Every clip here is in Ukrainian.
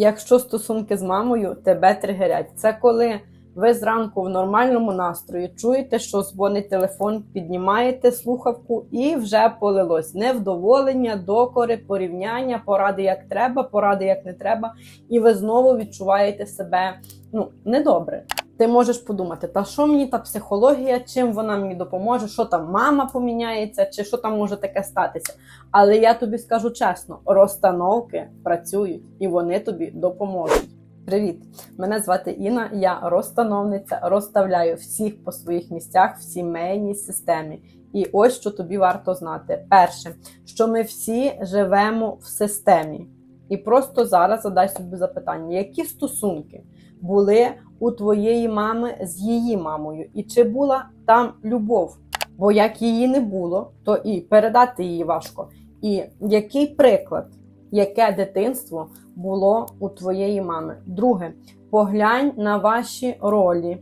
Якщо стосунки з мамою тебе тригерять, це коли ви зранку в нормальному настрої чуєте, що дзвонить телефон, піднімаєте слухавку і вже полилось. Невдоволення, докори, порівняння, поради як треба, поради як не треба, і ви знову відчуваєте себе ну недобре. Ти можеш подумати, та що мені та психологія, чим вона мені допоможе, що там мама поміняється, чи що там може таке статися. Але я тобі скажу чесно: розстановки працюють і вони тобі допоможуть. Привіт! Мене звати Інна, я розстановниця, розставляю всіх по своїх місцях в сімейній системі. І ось що тобі варто знати: перше, що ми всі живемо в системі. І просто зараз задай собі запитання, які стосунки були у твоєї мами з її мамою, і чи була там любов? Бо як її не було, то і передати її важко. І який приклад, яке дитинство було у твоєї мами? Друге, поглянь на ваші ролі.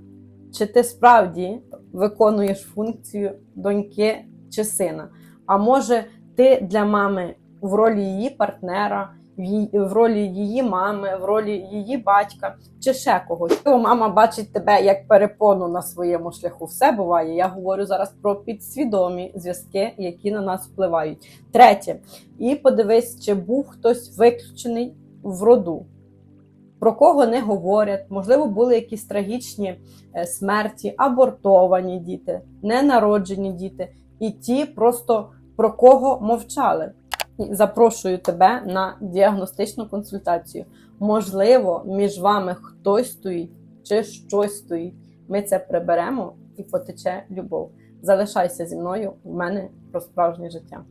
Чи ти справді виконуєш функцію доньки чи сина? А може, ти для мами в ролі її партнера, в ролі її мами, в ролі її батька чи ще когось. Мама бачить тебе як перепону на своєму шляху. Все буває. Я говорю зараз про підсвідомі зв'язки, які на нас впливають. Третє, і подивись, чи був хтось виключений в роду. Про кого не говорять, можливо, були якісь трагічні е, смерті, абортовані діти, ненароджені діти, і ті просто про кого мовчали. І Запрошую тебе на діагностичну консультацію. Можливо, між вами хтось стоїть чи щось стоїть. Ми це приберемо і потече любов. Залишайся зі мною. В мене про справжнє життя.